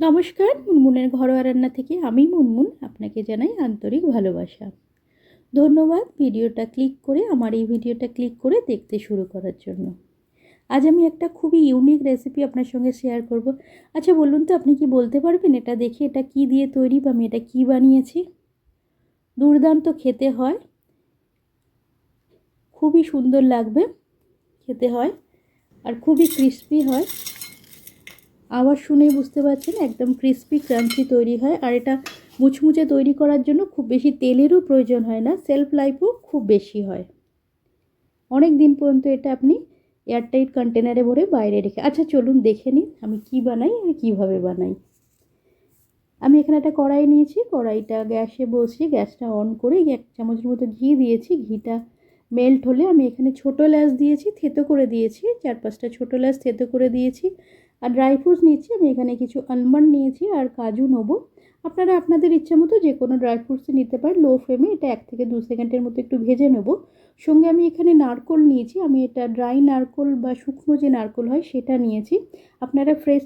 নমস্কার, মুনমুনের ঘরোয়া রান্না থেকে আমি মুনমুন, আপনাকে জানাই আন্তরিক ভালোবাসা। ধন্যবাদ ভিডিওটা ক্লিক করে আমার এই ভিডিওটা ক্লিক করে দেখতে শুরু করার জন্য। আজ আমি একটা খুবই ইউনিক রেসিপি আপনার সঙ্গে শেয়ার করব। আচ্ছা বলুন তো, আপনি কি বলতে পারবেন এটা দেখে এটা কি দিয়ে তৈরি বা আমি এটা কী বানিয়েছি? দুর্দান্ত খেতে হয়। খুবই সুন্দর লাগবে খেতে হয়। আর খুবই ক্রিস্পি হয়। আওয়াজ শুনেই বুঝতে পারছেন, একদম ক্রিস্পি ক্রাঞ্চি তৈরি হয়। আর এটা মুচমুচে তৈরি করার জন্য খুব বেশি তেলেরও প্রয়োজন হয় না সেলফ লাইফও খুব বেশি হয়। অনেক দিন পর্যন্ত এটা আপনি এয়ারটাইট কন্টেনারে ভরে বাইরে রেখে আচ্ছা চলুন দেখে নিন আমি কি বানাই আর কীভাবে বানাই। আমি এখানে একটা কড়াই নিয়েছি, কড়াইটা গ্যাসে বসিয়ে গ্যাসটা অন করে এক চামচের মতো ঘি দিয়েছি, ঘিটা মেল্ট হলে আমি এখানে ছোটো ল্যাস দিয়েছি, থেতো করে দিয়েছি চার পাঁচটা ছোটো ল্যাস থেতো করে দিয়েছি। আর ড্রাই ফ্রুটস নিচ্ছি আমি এখানে কিছু আলমন্ড নিয়েছি আর কাজু নেব। আপনারা আপনাদের ইচ্ছা মতো যে কোনো ড্রাই ফ্রুটসই নিতে পারেন লো ফ্লেমে এটা এক থেকে দু সেকেন্ডের মতো একটু ভেজে নেব। সঙ্গে আমি এখানে নারকোল নিয়েছি, আমি এটা ড্রাই নারকোল বা শুকনো যে নারকোল হয় সেটা নিয়েছি। আপনারা ফ্রেশ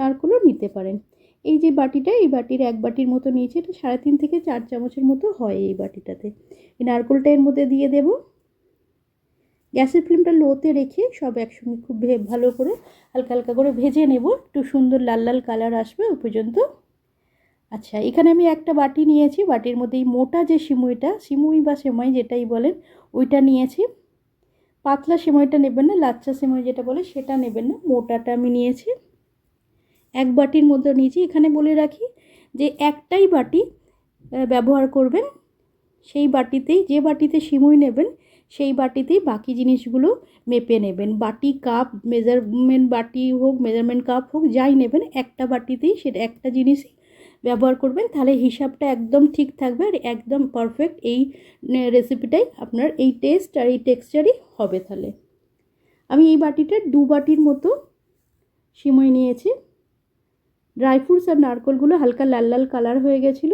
নারকোলও নিতে পারেন। এই যে বাটিটা, এই বাটির এক বাটির মতো নিয়েছি, এটা সাড়ে তিন থেকে চার চামচের মতো হয় এই বাটিটাতে। এই নারকোলটা এর মধ্যে দিয়ে দেবো। গ্যাসের ফ্লেমটা লোতে রেখে সব একসঙ্গে খুব ভালো করে হালকা হালকা করে ভেজে নেব। একটু সুন্দর লাল লাল কালার আসবে ওই পর্যন্ত। আচ্ছা এখানে আমি একটা বাটি নিয়েছি। বাটির মধ্যে এই মোটা যে সিমুইটা, সিমুই বা সেমাই যেটাই বলেন, ওইটা নিয়েছি। পাতলা সেমাইটা নেবেন না, লাচ্চা সেমাই যেটা বলে সেটা নেবেন না, মোটাটা আমি নিয়েছি। এক বাটির মধ্যে নিয়েছি। এখানে বলে রাখি যে একটাই বাটি ব্যবহার করবেন। সেই বাটিতেই, যে বাটিতে সিমুই নেবেন সেই বাটিতেই বাকি জিনিসগুলো মেপে নেবেন। বাটি, কাপ মেজারমেন্ট বাটি হোক মেজারমেন্ট কাপ হোক, যাই নেবেন, একটা বাটিতেই সেটা একটা জিনিসই ব্যবহার করবেন। তাহলে হিসাবটা একদম ঠিক থাকবে আর একদম পারফেক্ট এই রেসিপিটাই আপনার এই টেস্ট আর এই টেক্সচারই হবে তাহলে। আমি এই বাটিটা দু বাটির মতো সিমই নিয়েছি। ড্রাই ফ্রুটস আর নারকলগুলো হালকা লাল লাল কালার হয়ে গেছিল।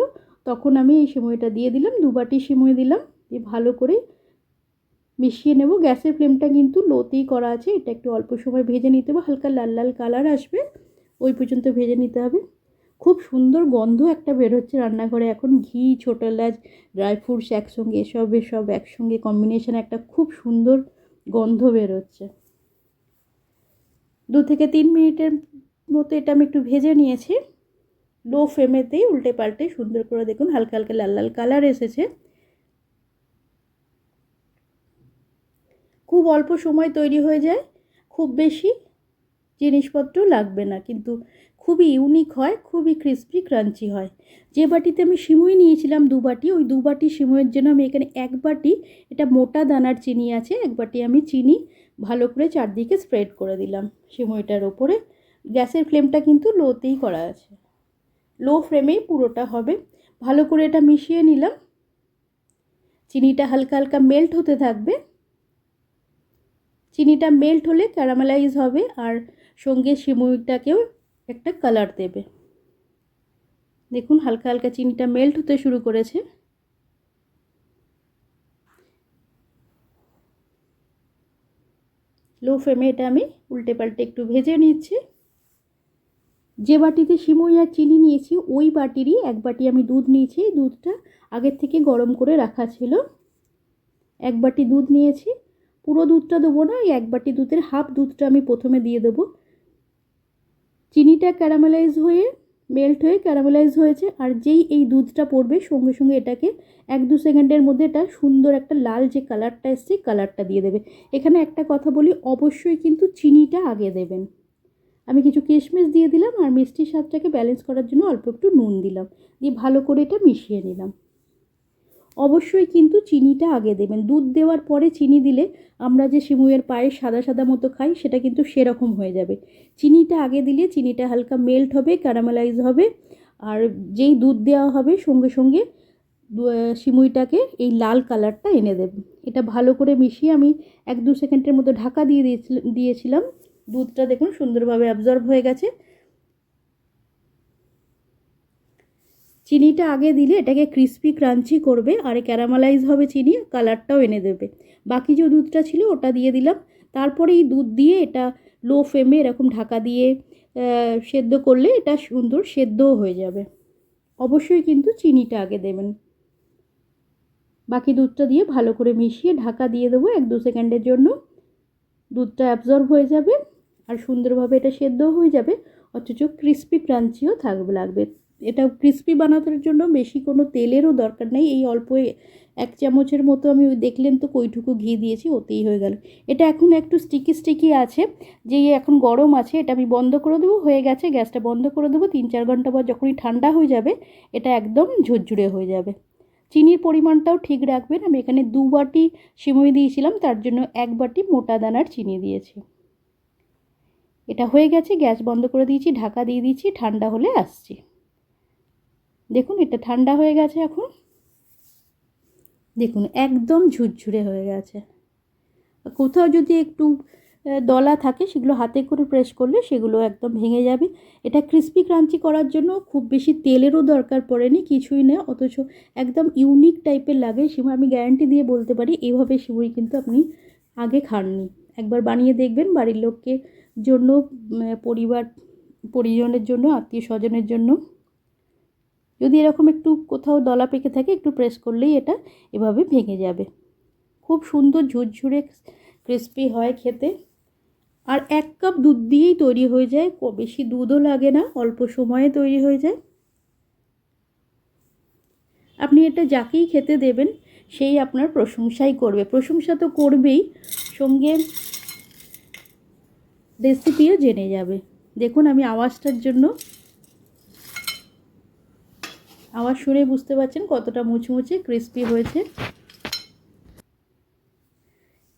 তখন আমি এই সিমইটা দিয়ে দিলাম, দু বাটি সিমই দিলাম। দিয়ে ভালো করে মিশিয়ে নেব। গ্যাসের ফ্লেমটা কিন্তু লোতেই করা আছে। এটা একটু অল্প সময় ভেজে নিতে হবে। হালকা লাল লাল কালার আসবে। ওই পর্যন্ত ভেজে নিতে হবে। খুব সুন্দর গন্ধ একটা বের হচ্ছে রান্নাঘরে। এখন ঘি, ছোটো এলাচ, ড্রাই ফ্রুটস একসঙ্গে, এসব এসব একসঙ্গে কম্বিনেশন একটা খুব সুন্দর গন্ধ বের হচ্ছে। দু থেকে তিন মিনিটের মতো এটা আমি একটু ভেজে নিয়েছি। লো ফ্লেমেতেই উল্টে পাল্টে সুন্দর করে দেখুন হালকা হালকা লাল লাল কালার এসেছে। খুব অল্প সময় তৈরি হয়ে যায়, খুব বেশি জিনিসপত্র লাগবে না, কিন্তু খুবই ইউনিক হয়, খুবই ক্রিস্পি ক্রাঞ্চি হয়। যে বাটিতে আমি সিমুই নিয়েছিলাম দু বাটি, ওই দু বাটি সিমুইয়ের জন্য আমি এখানে এক বাটি, এটা মোটা দানার চিনি আছে, এক বাটি আমি চিনি ভালো করে চারদিকে স্প্রেড করে দিলাম সিমুইটার ওপরে। গ্যাসের ফ্লেমটা কিন্তু লোতেই করা আছে। লো ফ্লেমেই পুরোটা হবে। ভালো করে এটা মিশিয়ে নিলাম। চিনিটা হালকা হালকা মেল্ট হতে থাকবে। চিনিটা মেল্ট হলে ক্যারামেলাইজ হবে আর সঙ্গে সিমুইটাকেও একটা কালার দেবে। দেখুন হালকা হালকা চিনিটা মেল্ট হতে শুরু করেছে। লো ফ্লেমে এটা আমি উল্টে পাল্টে একটু ভেজে নিচ্ছি। যে বাটিতে সিমুই আর চিনি নিয়েছি, ওই বাটিরই এক বাটি আমি দুধ নিয়েছি। দুধটা আগের থেকে গরম করে রাখা ছিল। এক বাটি দুধ নিয়েছি। পুরো দুধটা দেবো না, এই এক বাটি দুধের হাফ দুধটা আমি প্রথমে দিয়ে দেবো। চিনিটা ক্যারামেলাইজ হয়ে, মেল্ট হয়ে ক্যারামেলাইজ হয়েছে, আর যেই এই দুধটা পড়বে সঙ্গে সঙ্গে এটাকে এক দু সেকেন্ডের মধ্যে এটা সুন্দর একটা লাল যে কালারটা এসছে কালারটা দিয়ে দেবে। এখানে একটা কথা বলি, অবশ্যই কিন্তু চিনিটা আগে দেবেন। আমি কিছু কিশমিশ দিয়ে দিলাম, আর মিষ্টির স্বাদটাকে ব্যালেন্স করার জন্য অল্প একটু নুন দিলাম। দিয়ে ভালো করে এটা মিশিয়ে নিলাম। অবশ্যই কিন্তু চিনিটা আগে দেবেন। দুধ দেওয়ার পরে চিনি দিলে আমরা যে সিমুয়ের পায়ে সাদা সাদা মতো খাই, সেটা কিন্তু সেরকম হয়ে যাবে। চিনিটা আগে দিলে চিনিটা হালকা মেল্ট হবে ক্যারামেলাইজ হবে। আর যেই দুধ দেওয়া হবে, সঙ্গে সঙ্গে সিমুইটাকে এই লাল কালারটা এনে দেবে। এটা ভালো করে মিশিয়ে আমি এক দু সেকেন্ডের মতো ঢাকা দিয়ে দিয়েছিলাম। দুধটা দেখুন সুন্দরভাবে অ্যাবজর্ব হয়ে গেছে। চিনিটা আগে দিলে এটাকে ক্রিস্পি ক্রাঞ্চি করবে, আর ক্যারামালাইজ হবে চিনি কালারটাও এনে দেবে। বাকি যে দুধটা ছিল, ওটা দিয়ে দিলাম। তারপরে এই দুধ দিয়ে এটা লো ফ্লেমে এরকম ঢাকা দিয়ে সেদ্ধ করলে এটা সুন্দর সেদ্ধও হয়ে যাবে। অবশ্যই কিন্তু চিনিটা আগে দেবেন। বাকি দুধটা দিয়ে ভালো করে মিশিয়ে ঢাকা দিয়ে দেবো এক দু সেকেন্ডের জন্য। দুধটা অ্যাবজর্ব হয়ে যাবে, আর সুন্দরভাবে এটা সেদ্ধও হয়ে যাবে, অথচ ক্রিস্পি ক্রাঞ্চিও থাকবে, লাগবে। এটা ক্রিস্পি বানানোর জন্য বেশি কোনো তেলেরও দরকার নেই। এই অল্প এক চামচের মতো আমি দেখলেন তো কইটুকু ঘি দিয়েছি, ওতেই হয়ে গেল। এটা এখন একটু স্টিকি স্টিকি আছে। যে এখন গরম আছে, এটা আমি বন্ধ করে দেবো, হয়ে গেছে, গ্যাসটা বন্ধ করে দেবো। তিন চার ঘণ্টা পর যখনই ঠান্ডা হয়ে যাবে, এটা একদম ঝুরঝুরে হয়ে যাবে। চিনির পরিমাণটাও ঠিক রাখবেন। আমি এখানে দু বাটি সিমই দিয়েছিলাম, তার জন্য এক বাটি মোটা দানার চিনি দিয়েছি। এটা হয়ে গেছে, গ্যাস বন্ধ করে দিয়েছি, ঢাকা দিয়ে দিয়েছি, ঠান্ডা হলে আসছি। দেখুন, এটা ঠান্ডা হয়ে গেছে এখন। দেখুন, একদম ঝুরঝুরে হয়ে গেছে। কোথাও যদি একটু দলা থাকে, সেগুলো হাতে করে প্রেস করলে সেগুলো একদম ভেঙে যাবে। এটা ক্রিস্পি ক্রাঞ্চি করার জন্য খুব বেশি তেলেরও দরকার পড়েনি, কিছুই না। অথচ একদম ইউনিক টাইপের লাগে। সিমই আমি গ্যারান্টি দিয়ে বলতে পারি এইভাবে সিমই কিন্তু আপনি আগে খাননি। একবার বানিয়ে দেখবেন, বাড়ির লোককে জন্য পরিবার, পরিজনের জন্য আত্মীয় স্বজনের জন্য। যদি এরকম একটু কোথাও দলা পেকে থাকে, একটু প্রেস করলেই এটা এভাবে ভেঙে যাবে। খুব সুন্দর ঝুরঝুরে ক্রিস্পি হয় খেতে। আর এক কাপ দুধ দিয়েই তৈরি হয়ে যায়। বেশি দুধও লাগে না, অল্প সময়ে তৈরি হয়ে যায়। আপনি এটা যাকেই খেতে দেবেন, সেই আপনার প্রশংসাই করবে। প্রশংসা তো করবেই, সঙ্গে রেসিপিও জেনে যাবে। দেখুন, আমি আওয়াজটার জন্য আওয়াজ শুনে বুঝতে পারছেন কতটা মুচমুচে ক্রিস্পি হয়েছে।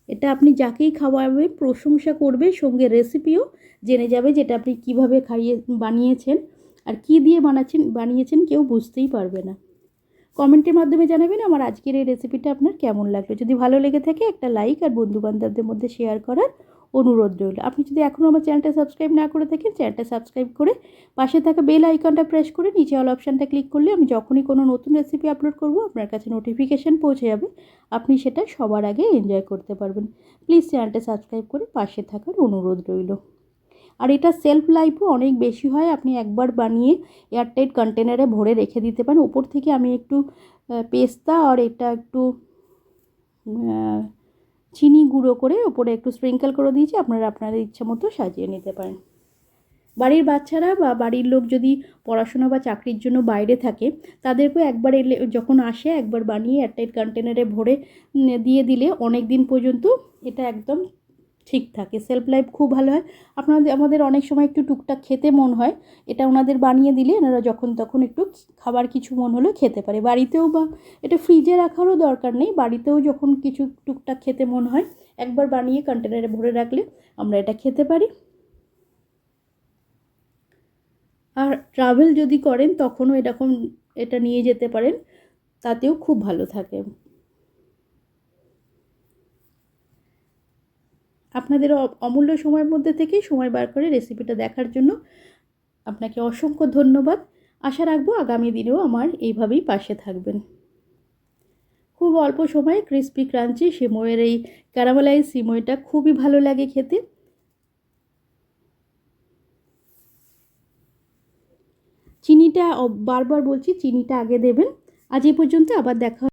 এটা আপনি যাকেই খাওয়াবেন, প্রশংসা করবে, সঙ্গে রেসিপিও জেনে যাবে যেটা আপনি কীভাবে খাইয়ে, বানিয়েছেন আর কি দিয়ে বানাচ্ছেন, বানিয়েছেন কেউ বুঝতেই পারবে না। কমেন্টের মাধ্যমে জানাবেন আমার আজকের এই রেসিপিটা আপনার কেমন লাগল। যদি ভালো লেগে থাকে একটা লাইক আর বন্ধুবান্ধবদের মধ্যে শেয়ার করার অনুরোধ রইল। আপনি যদি এখনও আমার চ্যানেলটা সাবস্ক্রাইব না করে থাকেন, চ্যানেলটা সাবস্ক্রাইব করে পাশে থাকা বেল আইকনটা প্রেস করে নিচে অল অপশানটা ক্লিক করলে আমি যখনই কোনো নতুন রেসিপি আপলোড করব, আপনার কাছে নোটিফিকেশান পৌঁছে যাবে। আপনি সেটা সবার আগে এনজয় করতে পারবেন। প্লিজ চ্যানেলটা সাবস্ক্রাইব করে পাশে থাকার অনুরোধ রইল। আর এটা সেলফ লাইফও অনেক বেশি হয়, আপনি একবার বানিয়ে এয়ারটাইট কন্টেনারে ভরে রেখে দিতে পারেন। ওপর থেকে আমি একটু পেস্তা আর এটা একটু চিনি গুঁড়ো করে ওপরে একটু স্প্রিঙ্কেল করে দিয়েছি, আপনারা আপনাদের ইচ্ছা মতো সাজিয়ে নিতে পারেন। বাড়ির বাচ্চারা বা বাড়ির লোক যদি পড়াশোনা বা চাকরির জন্য বাইরে থাকে, তাদেরকেও একবার এলে, যখন আসে, একবার বানিয়ে এয়ারটাইট কন্টেনারে ভরে দিয়ে দিলে অনেক দিন পর্যন্ত এটা একদম ঠিক থাকে সেলফ লাইফ খুব ভালো হয়। আপনাদের, আমাদের অনেক সময় একটু টুকটাক খেতে মন হয়, এটা ওনাদের বানিয়ে দিলে এনারা যখন তখন একটু খাবার কিছু মন হলে খেতে পারে। বাড়িতেও বা, এটা ফ্রিজে রাখারও দরকার নেই, বাড়িতেও যখন কিছু টুকটাক খেতে মন হয়, একবার বানিয়ে কন্টেনারে ভরে রাখলে আমরা এটা খেতে পারি। আর ট্রাভেল যদি করেন, তখনও এরকম এটা নিয়ে যেতে পারেন, তাতেও খুব ভালো থাকে। আপনাদের অমূল্য সময়ের মধ্যে থেকেই সময় বার করে রেসিপিটা দেখার জন্য আপনাকে অসংখ্য ধন্যবাদ। আশা রাখব আগামী দিনেও আমার এইভাবেই পাশে থাকবেন। খুব অল্প সময়ে ক্রিস্পি ক্রাঞ্চি সিমইয়ের এই ক্যারামেলাইজ সিমইটা খুবই ভালো লাগে খেতে। চিনিটা বারবার বলছি, চিনিটা আগে দেবেন। আজ এই পর্যন্ত আবার দেখা